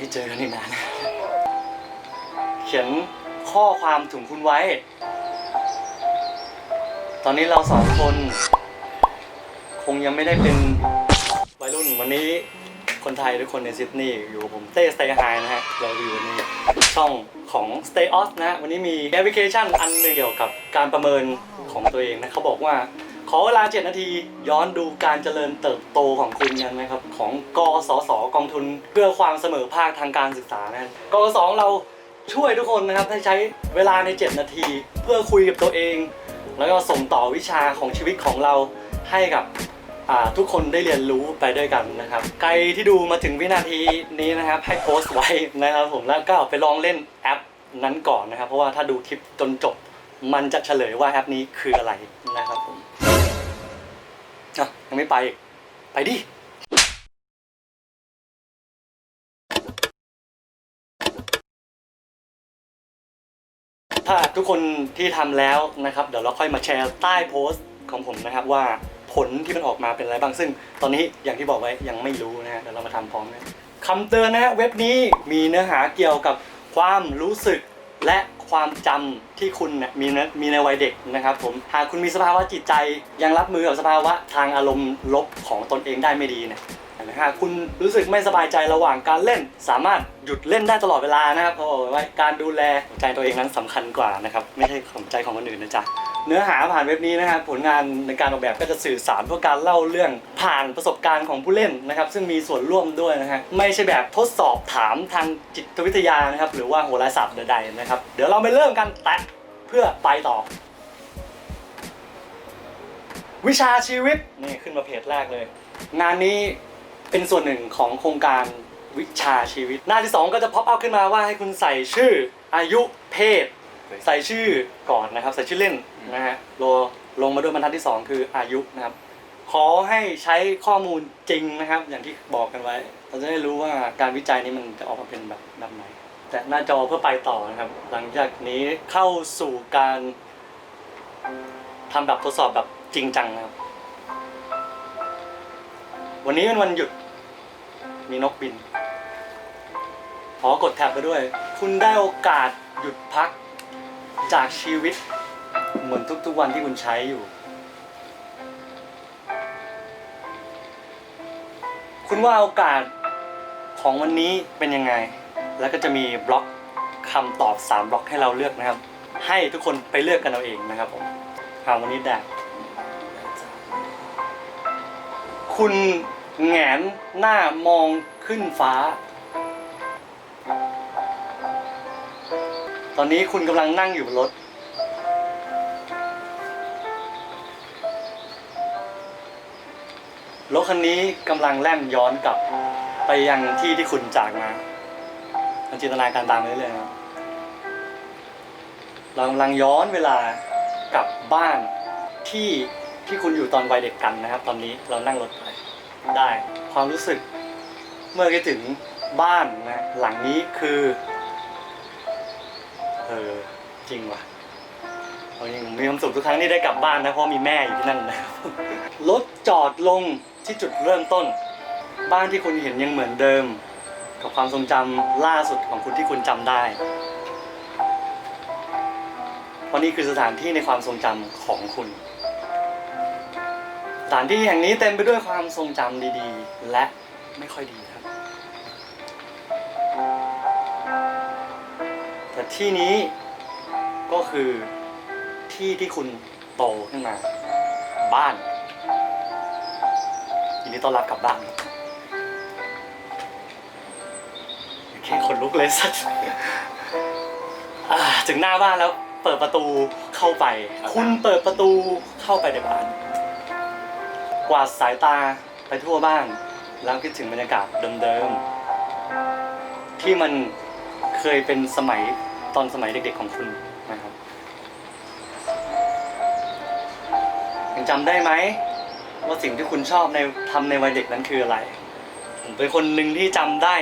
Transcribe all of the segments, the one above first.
ได้เจอกันอีกนาน เขียนข้อความถึงคุณไว้ ตอนนี้เราสองคน คงยังไม่ได้เป็นวัยรุ่นวันนี้คนไทยทุกคนในซิดนีย์อยู่กับผมเต้สเตย์ไฮนะฮะ เราอยู่ในช่องของ Stay Off นะ วันนี้มีแอปพลิเคชันอันหนึงเกี่ยวกับการประเมินของตัวเองนะเขาบอกว่า ขอเวลา 7 นาที ย้อนดูการเจริญเติบโตของคุณกันนะครับ ของกสศกองทุนเพื่อความเสมอภาคทางการศึกษานะกสของเราช่วยทุกคนนะครับให้ใช้เวลาใน 7 นาที เพื่อคุยกับตัวเอง แล้วก็ส่งต่อวิชาของชีวิตของเราให้กับทุกคนได้เรียนรู้ไปด้วยกันนะครับ ใครที่ดูมาถึงวินาทีนี้นะครับ ให้โพสต์ไว้นะครับผมแล้วก็ไปลองเล่นแอปนั้นก่อนนะครับ เพราะว่าถ้าดูคลิปจนจบ มันจะเฉลยว่าแอปนี้คืออะไรนะครับผม อะยังไม่ไป ไปดิถ้าทุกคนที่ทำแล้วนะครับ เดี๋ยวเราค่อยมาแชร์ใต้โพสต์ของผมนะครับว่าผลที่มันออกมาเป็นอะไรบ้าง ซึ่งตอนนี้อย่างที่บอกไว้ยังไม่รู้นะฮะเดี๋ยวเรามาทำพร้อมกันคำเตือนนะเว็บนี้มีเนื้อหาเกี่ยวกับความรู้สึกและ ความจำที่คุณเนี่ยมีนะมีในวัยเด็กนะครับผมหากคุณมีสภาวะจิตใจยังรับมือกับสภาวะทางอารมณ์ลบของตนเองได้ไม่ดีเนี่ย นะฮะคุณรู้สึกไม่สบายใจระหว่างการเล่น สามารถหยุดเล่นได้ตลอดเวลานะครับเพราะบอกไว้การดูแลหัวใจตัวเองนั้นสำคัญกว่านะครับไม่ใช่ของใจของคนอื่นนะจ๊ะเนื้อหาผ่านเว็บนี้นะครับผลงานในการออกแบบก็จะสื่อสารเพื่อการเล่าเรื่องผ่านประสบการณ์ของผู้เล่นนะครับ ซึ่งมีส่วนร่วมด้วยนะฮะไม่ใช่แบบทดสอบถามทางจิตวิทยานะครับ หรือว่าโหราศาสตร์ใดๆนะครับ เดี๋ยวเราไปเริ่มกันแตะเพื่อไปต่อ วิชาชีวิตนี่ขึ้นมาเพจแรกเลย งานนี้ เป็นส่วนหนึ่งของโครงการวิชาชีวิต หน้าที่ 2 ก็จะพ o อ up ขึ้นมาว่าให้คุณใส่ชื่ออายุเพศ ใส่ชื่อก่อนนะครับ ใส่ชื่อเล่นนะฮะโลลงมาด้วยบรรทัดที่ 2 คืออายุนะครับ ขอให้ใช้ข้อมูลจริงนะครับ อย่างที่บอกกันไว้ เราจะได้รู้ว่าการวิจัยนี้มันจะออกมาเป็นแบบแบบไหน แต่หน้าจอเพื่อไปต่อนะครับ หลังจากนี้เข้าสู่การทำแบบทดสอบแบบจริงจังนะครับ วันนี้เป็นวันหยุด มีนกบินขอกดแท็บไปด้วย คุณได้โอกาสหยุดพักจากชีวิต เหมือนทุกๆวันที่คุณใช้อยู่ คุณว่าโอกาสของวันนี้เป็นยังไง แล้วก็จะมีบล็อกคำตอบ 3 บล็อกให้เราเลือกนะครับ ให้ทุกคนไปเลือกกันเอาเองนะครับผมหาวันนี้แดกคุณ แงนหน้ามองขึ้นฟ้า ตอนนี้คุณกำลังนั่งอยู่บนรถ รถคันนี้กำลังแล่นย้อนกลับ ไปยังที่ที่คุณจากมาลองจินตนาการตามไปเรื่อยๆนะครับเรากำลังย้อนเวลากลับบ้านที่ที่คุณอยู่ตอนวัยเด็กกันนะครับ ตอนนี้เรานั่งรถไป ได้ความรู้สึกเมื่อคิดถึงบ้านนะหลังนี้คือเออจริงว่ะเอาจริงมีความสุขทุกครั้งที่ได้กลับบ้านนะเพราะมีแม่อยู่ที่นั่นนะรถจอดลงที่จุดเริ่มต้น บ้านที่คุณเห็นยังเหมือนเดิม กับความทรงจำล่าสุดของคุณที่คุณจำได้เพราะนี่คือสถานที่ในความทรงจำของคุณ ถานที่แห่งนี้เต็มไปด้วยความทรงจำดีๆ และไม่ค่อยดีครับ แต่ที่นี้ก็คือที่ที่คุณโตขึ้นมา บ้านยินดีต้อนรับกลับบ้านแค่ขนลุกเลยสัสอ่าถึงหน้าบ้านแล้วเปิดประตูเข้าไป คุณเปิดประตูเข้าไปในบ้าน กวาดสายตาไปทั่วบ้าน แล้วคิดถึงบรรยากาศเดิมๆที่มันเคยเป็นสมัยตอนสมัยเด็กๆของคุณนะครับยังจำได้ไหมว่าสิ่งที่คุณชอบในทำในวัยเด็กนั้นคืออะไร ผมเป็นคนหนึ่งที่จำได้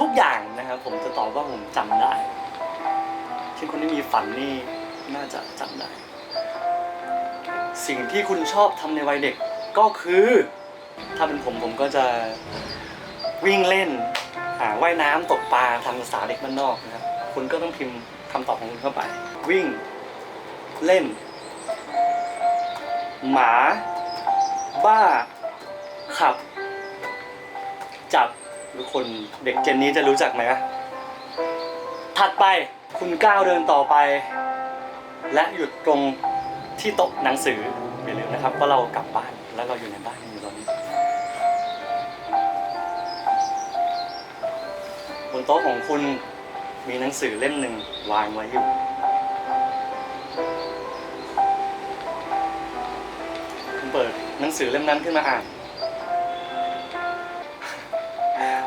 ทุกอย่างนะครับ ผมจะตอบว่าผมจำได้เช่นคนที่มีฝันนี่น่าจะจำได้ สิ่งที่คุณชอบทำในวัยเด็ก ก็คือ ถ้าเป็นผมผมก็จะวิ่งเล่น หาว่ายน้ำตกปลาทำภาษาเด็กบ้านนอกนะครับ คุณก็ต้องพิมพ์คำตอบของคุณเข้าไป วิ่งเล่น หมา บ้า ขับ จับทุกคนเด็กเจนนี้จะรู้จักไหมวะถัดไปคุณก้าวเดินต่อไป และหยุดตรง ที่โต๊ะหนังสืออย่าลืมนะครับว่าเรากลับบ้านแล้วเราอยู่ในบ้านอยู่ตอนนี้บนโต๊ะของคุณมีหนังสือเล่มหนึ่งวางไว้อยู่คุณเปิดหนังสือเล่มนั้นขึ้นมาอ่าน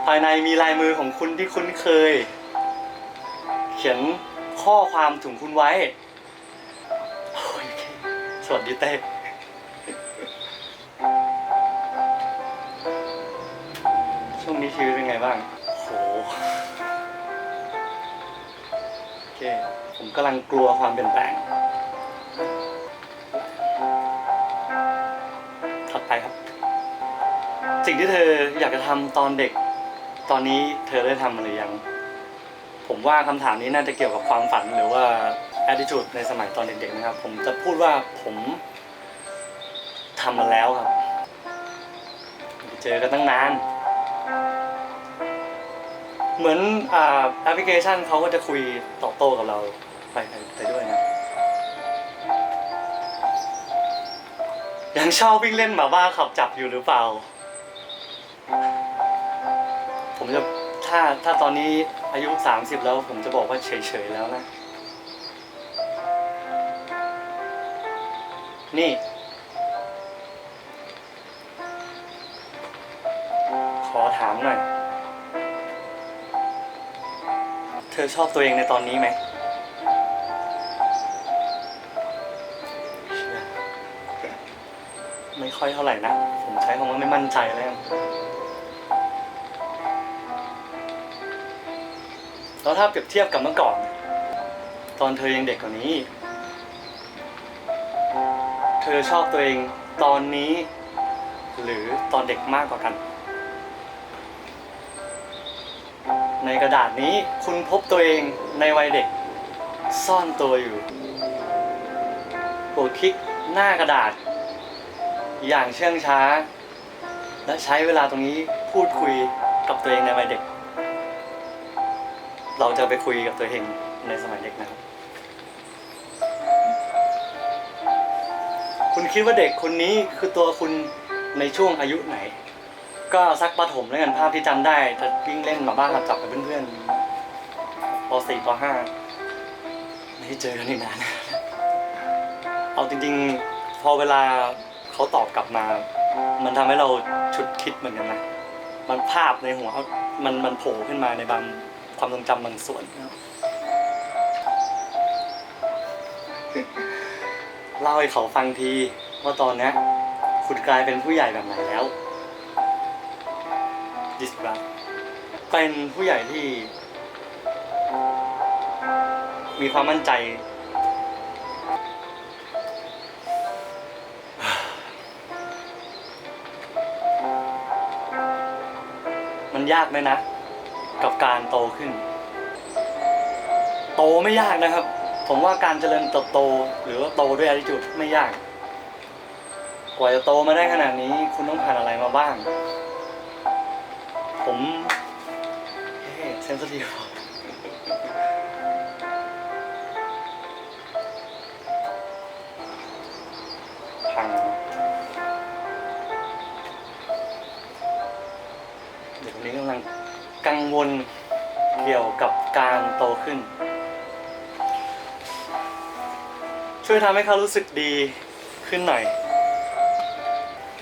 ภายในมีลายมือของคุณที่คุ้นเคย เขียนข้อความถึงคุณไว้ สวัสดีเต้ช่วงนี้ชีวิตเป็นไงบ้าง โห โอเค ผมกำลังกลัวความเปลี่ยนแปลง ถัดไปครับ สิ่งที่เธออยากจะทำตอนเด็ก ตอนนี้เธอได้ทำมันหรือยัง ผมว่าคำถามนี้น่าจะเกี่ยวกับความฝันหรือว่า attitude ในสมัยตอนเด็กๆนะครับ ผมจะพูดว่าผมทำมันแล้วครับ เจอกันตั้งนาน เหมือนอแอปพลิเคชันเขาก็จะคุยตอบโต้กับเราไปไปไปด้วยนะยังชอบวิ่งเล่นหมาบ้าขับจับอยู่หรือเปล่า ผมจะถ้าถ้าตอนนี้อายุ 30 แล้วผมจะบอกว่าเฉยๆแล้วนะ นี่ ขอถามหน่อย เธอชอบตัวเองในตอนนี้ไหม ไม่ค่อยเท่าไหร่นะ ผมใช้คำว่าไม่มั่นใจแล้ว แล้วถ้าเปรียบเทียบกับเมื่อก่อน ตอนเธอยังเด็กกว่านี้ ธอชอบตัวเองตอนนี้ หรือตอนเด็กมากกว่ากัน ในกระดาษนี้คุณพบตัวเองในวัยเด็ก ซ่อนตัวอยู่โปรดคลิกหน้ากระดาษ อย่างเชื่องช้า และใช้เวลาตรงนี้พูดคุยกับตัวเองในวัยเด็ก เราจะไปคุยกับตัวเองในสมัยเด็กนะครับ คุณคิดว่าเด็กคนนี้คือตัวคุณในช่วงอายุไหน ก็สักประถมแล้วกันภาพที่จำได้จะวิ่งเล่นมาบ้านขับจับกับเพื่อนๆป .4 ป .5 ไม่ได้เจอกันอีกนาน เอาจริงๆ พอเวลาเขาตอบกลับมา มันทำให้เราฉุดคิดเหมือนกันนะ มันภาพในหัวมันมันโผล่ขึ้นมาในบางความทรงจำบางส่วนนะครับ ล่าให้เขาฟังที ว่าตอนนี้คุณกลายเป็นผู้ใหญ่แบบไหนแล้วดิสกราเป็นผู้ใหญ่ที่ มีความมั่นใจ มันยากไหมนะ กับการโตขึ้น โตไม่ยากนะครับ ผมว่าการเจริญเติบโตหรือว่าโตด้วย attitude ไม่ยาก กว่าจะโตมาได้ขนาดนี้ คุณต้องผ่านอะไรมาบ้าง ผมเฮ้เซนซิทีฟพังเด็กคนนี้กำลังกังวลเกี่ยวกับการโตขึ้น ช่วยทำให้เขารู้สึกดีขึ้นหน่อย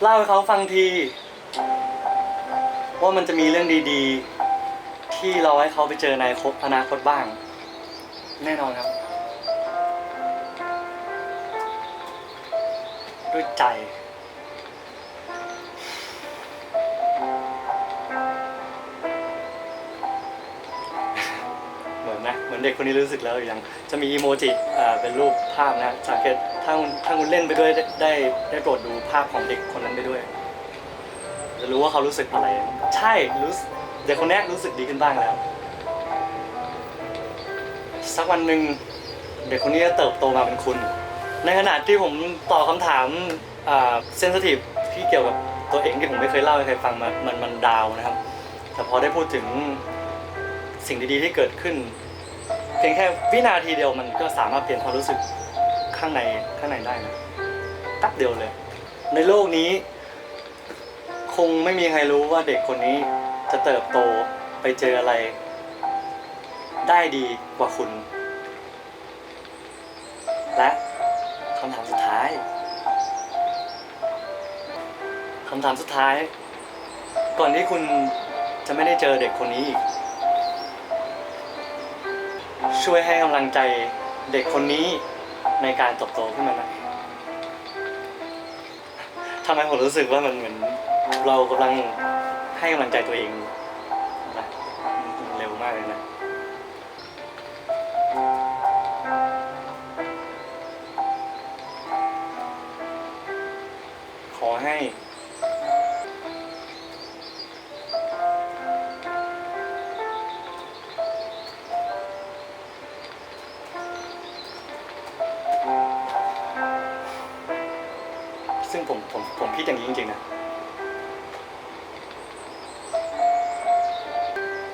เล่าให้เขาฟังที ว่ามันจะมีเรื่องดีๆ ที่เราให้เขาไปเจอในคบอนาคตบ้าง แน่นอนครับ ด้วยใจ เหมือนนะ เหมือนเด็กคนนี้รู้สึกแล้วหรือยัง จะมีอีโมจิอ่าเป็นรูปภาพนะสังเกตถ้าคุณถ้าคุณเล่นไปด้วยได้ได้ได้โปรดดูภาพของเด็กคนนั้นไปด้วย จะรู้ว่าเขารู้สึกอะไร ใช่รู้สเด็กคนนี้รู้สึกดีขึ้นบ้างแล้ว สักวันหนึ่งเด็กคนนี้จะเติบโตมาเป็นคุณ ในขณะที่ผมตอบคำถามเซนสทีฟที่เกี่ยวกับตัวเองที่ผมไม่เคยเล่าให้ใครฟังมันมันมันดาวนะครับ แต่พอได้พูดถึงสิ่งดีๆที่เกิดขึ้น พียงแค่วินาทีเดียวมันก็สามารถเปลี่ยนความรู้สึกข้างในข้างในได้นะแป๊บเดียวเลย ในโลกนี้ คงไม่มีใครรู้ว่าเด็กคนนี้จะเติบโตไปเจออะไร ได้ดีกว่าคุณ และคำถามสุดท้ายคำถามสุดท้าย ก่อนที่คุณจะไม่ได้เจอเด็กคนนี้อีก ช่วยให้กำลังใจเด็กคนนี้ในการเติบโตขึ้นมาหน่อยทำไมผมรู้สึกว่ามันเหมือนเรากำลังให้กำลังใจตัวเองนะเร็วมากเลยนะ ผมผมผมคิดอย่างนี้จริงๆนะ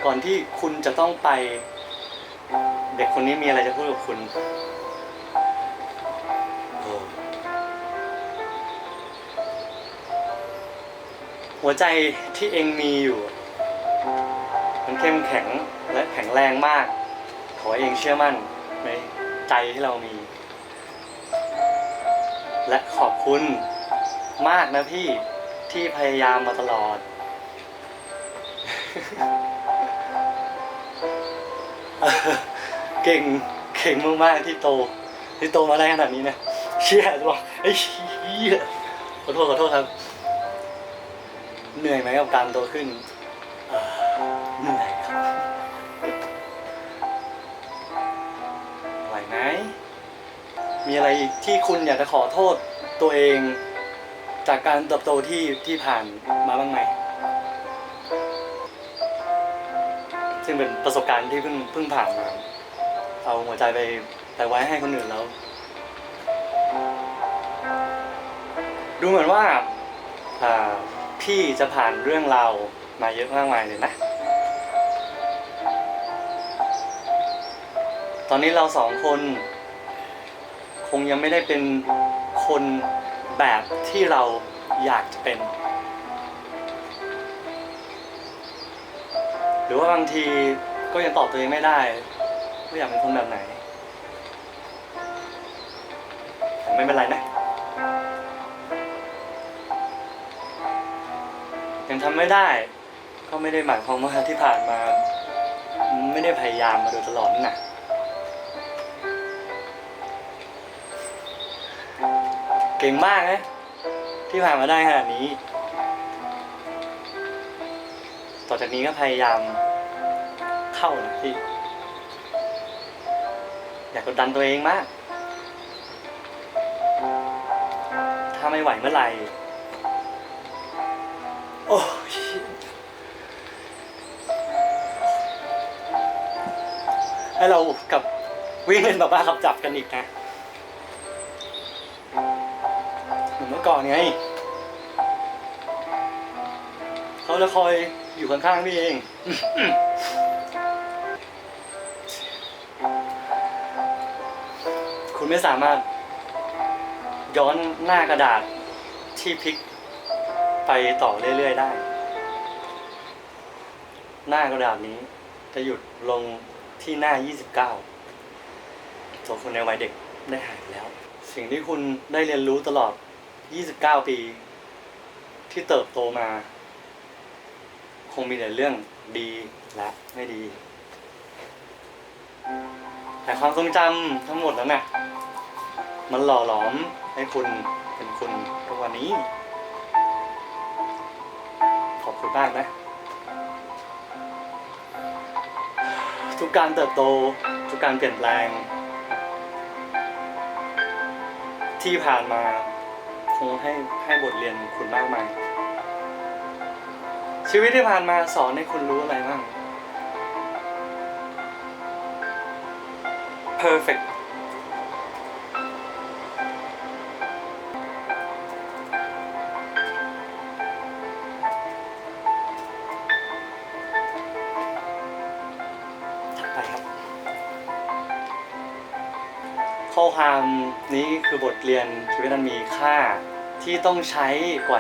ก่อนที่คุณจะต้องไป เด็กคนนี้มีอะไรจะพูดกับคุณหัวใจที่เองมีอยู่ มันเข้มแข็งและแข็งแรงมาก ขอเองเชื่อมั่นในใจที่เรามี และขอบคุณ มากนะพี่ที่พยายามมาตลอด เก่งเก่งมากๆที่โต ที่โตมาได้ขนาดนี้นะเชี่ยจะบอกไอ้เชี่ยขอโทษขอโทษครับ เหนื่อยไหมกับการโตขึ้นเอ่อเหนื่อยครับไหวไหมมีอะไรอีกที่คุณอยากจะขอโทษตัวเอง จากการเติบโตที่ที่ผ่านมาบ้างไหม ซึ่งเป็นประสบการณ์ที่เพิ่งเพิ่งผ่านมาเอาหัวใจไปไปไว้ให้คนอื่นแล้ว ดูเหมือนว่าพี่จะผ่านเรื่องราวมาเยอะมากมายเลยนะ ตอนนี้เราสองคน คงยังไม่ได้เป็นคน แบบที่เราอยากจะเป็น หรือว่าบางทีก็ยังตอบตัวเองไม่ได้ว่าอยากเป็นคนแบบไหนแต่ไม่เป็นไรนะยังทำไม่ได้ก็ไม่ได้หมายความว่าที่ผ่านมา ไม่ได้พยายามมาโดยตลอดนี่ะ เก่งมากนะที่ผ่านมาได้ขนาดนี้ ต่อจากนี้ก็พยายามเข้านะพี่ อยากกดดันตัวเองมาก ถ้าไม่ไหวเมื่อไหร่ โอ้ยให้เรากับวิ่งเล่นแบบว่าขับจับกันอีกนะ ก่อนไงเขาจะคอยอยู่ข้างๆพี่เองคุณไม่สามารถ ย้อนหน้ากระดาษที่พลิก ไปต่อเรื่อยๆได้ หน้ากระดาษนี้ จะหยุดลงที่หน้า 29ตัวคุณในวัยเด็กได้หายไปแล้ว สิ่งที่คุณได้เรียนรู้ตลอด 29 ปี ที่เติบโตมา คงมีแต่เรื่องดีและไม่ดี แต่ความทรงจำทั้งหมดนั้นน่ะ มันหล่อหลอมให้คุณเป็นคุณทุกวันนี้ ขอบคุณมากนะ ทุกการเติบโต ทุกการเปลี่ยนแปลง ที่ผ่านมา งให้ให้บทเรียนคุณมากมายชีวิตที่ผ่านมาสอนให้คุณรู้อะไรบ้าง perfect ไปครับ ข้อความนี้คือบทเรียนชีวิตนั้นมีค่า ที่ต้องใช้กว่า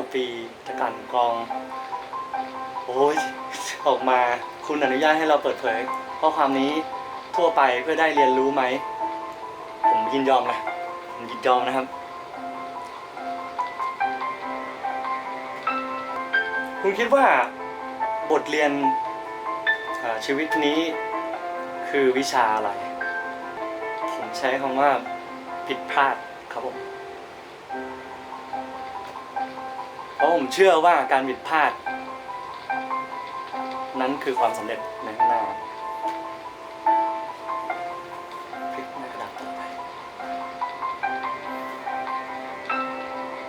29 ปีจากการกรอง โอ้ย ออกมาคุณอนุญาตให้เราเปิดเผยข้อความนี้ทั่วไปเพื่อได้เรียนรู้ไหม ผมยินยอมนะผมยินยอมนะครับ คุณคิดว่าบทเรียนชีวิตนี้คือวิชาอะไร ผมใช้คำว่าผิดพลาดครับผม เพราะผมเชื่อว่าการผิดพลาด นั้นคือความสำเร็จในข้างหน้าพลิกหน้ากระดาษต่อไป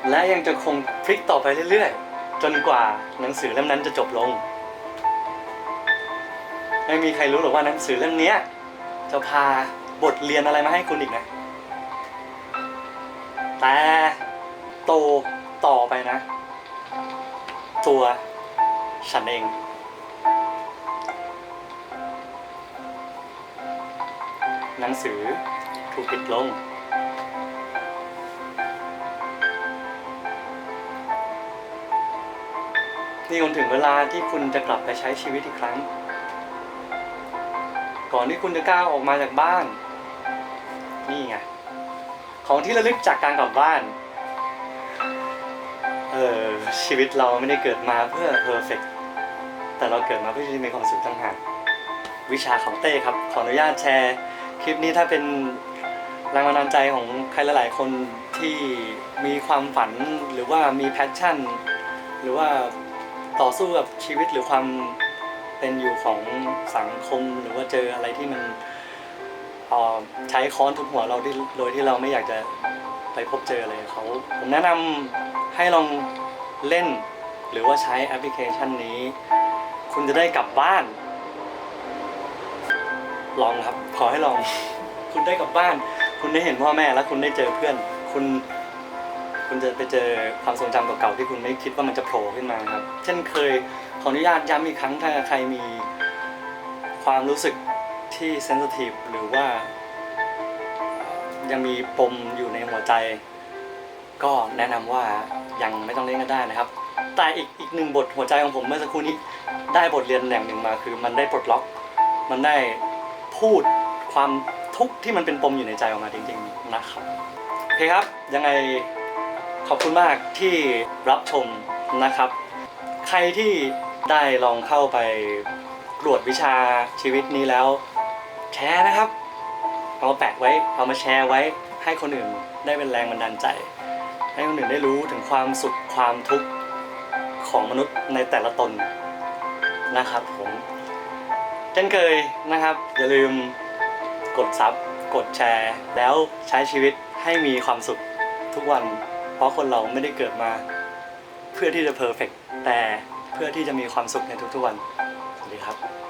และยังจะคงพลิกต่อไปเรื่อยๆ จนกว่าหนังสือเล่มนั้นจะจบลง ไม่มีใครรู้หรอกว่าหนังสือเล่มนี้จะพาบทเรียนอะไรมาให้คุณอีกนะ แต่โตต่อไปนะ ตัวฉันเอง หนังสือถูกปิดลง นี่คงถึงเวลาที่คุณจะกลับไปใช้ชีวิตอีกครั้ง ก่อนที่คุณจะก้าวออกมาจากบ้าน นี่ไง ของที่ระลึกจากการกลับบ้าน ออชีวิตเราไม่ได้เกิดมาเพื่อเพอร์เฟกแต่เราเกิดมาเพื่อที่จะมีความสุขต่างหากวิชาของเต้ครับ ขออนุญาตแชร์ คลิปนี้ถ้าเป็นแรงบันดาลใจของใครหลาย ๆ คนที่มีความฝันหรือว่ามีแพชชั่น หรือว่าต่อสู้กับชีวิตหรือความเป็นอยู่ของสังคมหรือว่าเจออะไรที่มันอ่อใช้ค้อนทุบหัวเราที่โดยที่เราไม่อยากจะไปพบเจออะไรกับเขาผมแนะนำ ให้ลองเล่น หรือว่าใช้แอปพลิเคชันนี้ คุณจะได้กลับบ้าน ลองครับขอให้ลอง คุณได้กลับบ้าน คุณได้เห็นพ่อแม่แล้วคุณได้เจอเพื่อน คุณ คุณจะไปเจอความทรงจำเก่าๆที่คุณไม่คิดว่ามันจะโผล่ขึ้นมาครับ เช่นเคยขออนุญาตย้ำอีกครั้งถ้าใครมีความรู้สึกที่เซนซิทีฟหรือว่ายังมีปมอยู่ในหัวใจ ก็แนะนำว่ายังไม่ต้องเล่นก็ได้นะครับ แต่อีกอีกหนึ่งบทหัวใจของผมเมื่อสักครู่นี้ได้บทเรียนอย่งหนึ่งมาคือมันได้ปลดล็อก มันได้พูดความทุกข์ที่มันเป็นปมอยู่ในใจออกมาจริงๆนะครับโอเคครับ ยังไงขอบคุณมากที่รับชมนะครับ ใครที่ได้ลองเข้าไปตรวจวิชาชีวิตนี้แล้ว แชร์นะครับ เอามาแปะไว้ เอามาแชร์ไว้ให้คนอื่นได้เป็นแรงบันดาลใจ ให้คนอื่นได้รู้ถึงความสุขความทุกข์ของมนุษย์ในแต่ละตนนะครับผมเช่นเคยนะครับ อย่าลืมกดซับกดแชร์ แล้วใช้ชีวิตให้มีความสุขทุกวัน เพราะคนเราไม่ได้เกิดมา เพื่อที่จะเพอร์เฟกแต่เพื่อที่จะมีความสุขในทุกๆวัน สวัสดีครับ